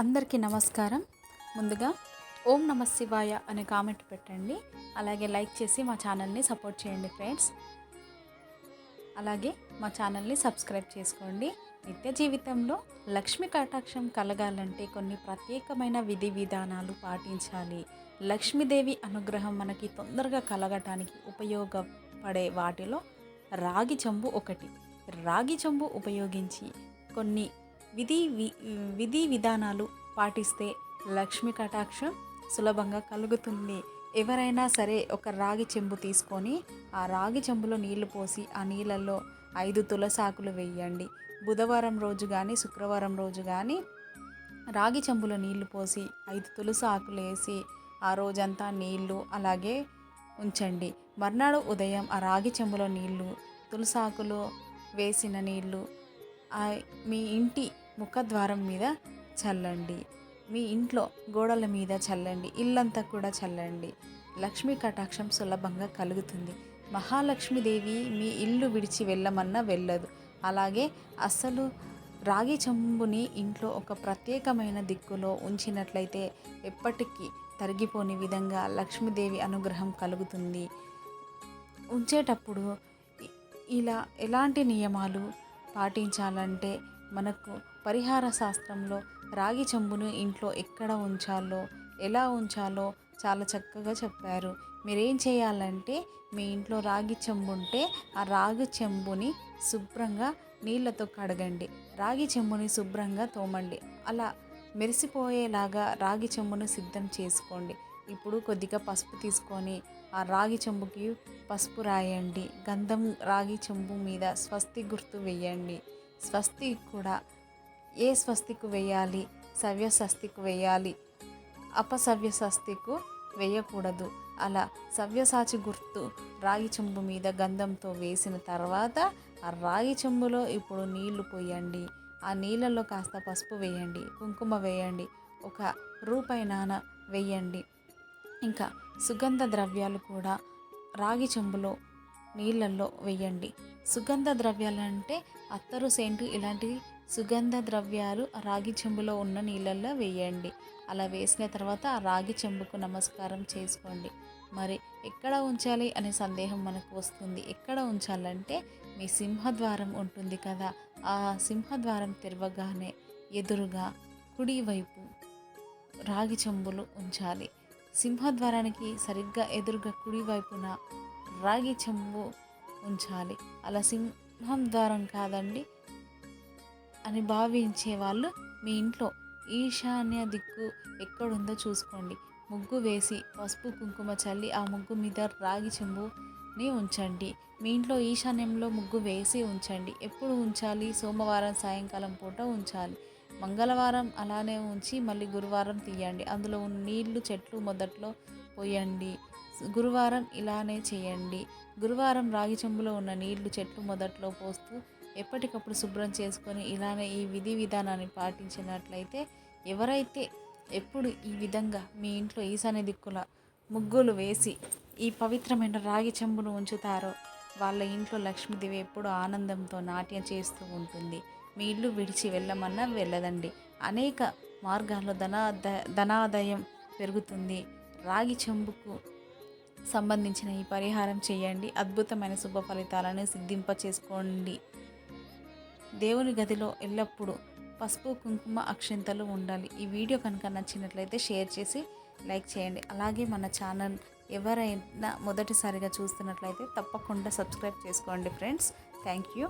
అందరికీ నమస్కారం. ముందుగా ఓం నమ శివాయ అనే కామెంట్ పెట్టండి. అలాగే లైక్ చేసి మా ఛానల్ని సపోర్ట్ చేయండి ఫ్రెండ్స్. అలాగే మా ఛానల్ని సబ్స్క్రైబ్ చేసుకోండి. నిత్య జీవితంలో లక్ష్మి కటాక్షం కలగాలంటే కొన్ని ప్రత్యేకమైన విధి విధానాలు పాటించాలి. లక్ష్మీదేవి అనుగ్రహం మనకి తొందరగా కలగటానికి ఉపయోగపడే వాటిలో రాగి చెంబు ఒకటి. రాగి చెంబు ఉపయోగించి కొన్ని విధి వి- విధి విధానాలు పాటిస్తే లక్ష్మీ కటాక్షం సులభంగా కలుగుతుంది. ఎవరైనా సరే ఒక రాగి చెంబు తీసుకొని ఆ రాగి చెంబులో నీళ్ళు పోసి ఆ నీళ్ళల్లో ఐదు తులసాకులు వేయండి. బుధవారం రోజు కానీ శుక్రవారం రోజు కానీ రాగి చెంబులో నీళ్ళు పోసి ఐదు తులసి ఆకులు వేసి ఆ రోజంతా నీళ్ళు అలాగే ఉంచండి. మర్నాడు ఉదయం ఆ రాగి చెంబులో నీళ్ళు తులసాకులు వేసిన నీళ్ళు మీ ఇంటి ముఖద్వారం మీద చల్లండి. మీ ఇంట్లో గోడల మీద చల్లండి. ఇల్లంతా కూడా చల్లండి. లక్ష్మీ కటాక్షం సులభంగా కలుగుతుంది. మహాలక్ష్మీదేవి మీ ఇల్లు విడిచి వెళ్ళమన్నా వెళ్ళదు. అలాగే అస్సలు రాగి చెంబుని ఇంట్లో ఒక ప్రత్యేకమైన దిక్కులో ఉంచినట్లయితే ఎప్పటికీ తరిగిపోని విధంగా లక్ష్మీదేవి అనుగ్రహం కలుగుతుంది. ఉంచేటప్పుడు ఇలా ఎలాంటి నియమాలు పాటించాలంటే మనకు పరిహార శాస్త్రంలో రాగి చెంబును ఇంట్లో ఎక్కడ ఉంచాలో ఎలా ఉంచాలో చాలా చక్కగా చెప్పారు. మీరేం చేయాలంటే మీ ఇంట్లో రాగి చెంబు ఉంటే ఆ రాగి చెంబుని శుభ్రంగా నీళ్ళతో కడగండి. రాగి చెంబుని శుభ్రంగా తోమండి. అలా మెరిసిపోయేలాగా రాగి చెంబును సిద్ధం చేసుకోండి. ఇప్పుడు కొద్దిగా పసుపు తీసుకొని ఆ రాగి చెంబుకి పసుపు రాయండి. గంధం రాగి చెంబు మీద స్వస్తి గుర్తు వేయండి. స్వస్తి కూడా ఏ స్వస్తికు వేయాలి? సవ్య స్వస్తికు వేయాలి. అపసవ్య స్వస్తికు వేయకూడదు. అలా సవ్యసాచి గుర్తు రాగి చెంబు మీద గంధంతో వేసిన తర్వాత ఆ రాగి చెంబులో ఇప్పుడు నీళ్ళు పోయండి. ఆ నీళ్ళలో కాస్త పసుపు వేయండి. కుంకుమ వేయండి. ఒక రూపాయి నాన వేయండి. ఇంకా సుగంధ ద్రవ్యాలు కూడా రాగి చెంబులో నీళ్ళల్లో వేయండి. సుగంధ ద్రవ్యాలు అంటే అత్తరు సెంటు ఇలాంటి సుగంధ ద్రవ్యాలు రాగి చెంబులో ఉన్న నీళ్ళల్లో వేయండి. అలా వేసిన తర్వాత ఆ రాగి చెంబుకు నమస్కారం చేసుకోండి. మరి ఎక్కడ ఉంచాలి అనే సందేహం మనకు వస్తుంది. ఎక్కడ ఉంచాలంటే మీ సింహద్వారం ఉంటుంది కదా ఆ సింహద్వారం తెరవగానే ఎదురుగా కుడివైపు రాగి చెంబులు ఉంచాలి. సింహద్వారానికి సరిగ్గా ఎదురుగా కుడివైపున రాగి చెంబు ఉంచాలి. అలా సింహం ద్వారం కాదండి అని భావించే వాళ్ళు మీ ఇంట్లో ఈశాన్య దిక్కు ఎక్కడుందో చూసుకోండి. ముగ్గు వేసి పసుపు కుంకుమ చల్లి ఆ ముగ్గు మీద రాగి చెంబుని ఉంచండి. మీ ఇంట్లో ఈశాన్యంలో ముగ్గు వేసి ఉంచండి. ఎప్పుడు ఉంచాలి? సోమవారం సాయంకాలం పూట ఉంచాలి. మంగళవారం అలానే ఉంచి మళ్ళీ గురువారం తీయండి. అందులో ఉన్న నీళ్ళు చెట్లు మొదట్లో పోయండి. గురువారం ఇలానే చేయండి. గురువారం రాగి చెంబులో ఉన్న నీళ్ళు చెట్లు మొదట్లో పోస్తూ ఎప్పటికప్పుడు శుభ్రం చేసుకొని ఇలానే ఈ విధి విధానాన్ని పాటించినట్లయితే ఎవరైతే ఎప్పుడు ఈ విధంగా మీ ఇంట్లో ఈశాన్య దిక్కుల ముగ్గులు వేసి ఈ పవిత్రమైన రాగి చెంబును ఉంచుతారో వాళ్ళ ఇంట్లో లక్ష్మీదేవి ఎప్పుడు ఆనందంతో నాట్యం చేస్తూ ఉంటుంది. మీ ఇల్లు విడిచి వెళ్ళమన్నా వెళ్ళదండి. అనేక మార్గాల్లో ధనా ధనాదాయం పెరుగుతుంది. రాగి చెంబుకు సంబంధించిన ఈ పరిహారం చేయండి. అద్భుతమైన శుభ ఫలితాలను సిద్ధింప చేసుకోండి దేవుని గదిలో ఎల్లప్పుడూ పసుపు కుంకుమ అక్షింతలు ఉండాలి. ఈ వీడియో కనుక నచ్చినట్లయితే షేర్ చేసి లైక్ చేయండి. అలాగే మన ఛానల్ ఎవరైనా మొదటిసారిగా చూస్తున్నట్లయితే తప్పకుండా సబ్స్క్రైబ్ చేసుకోండి ఫ్రెండ్స్. Thank you.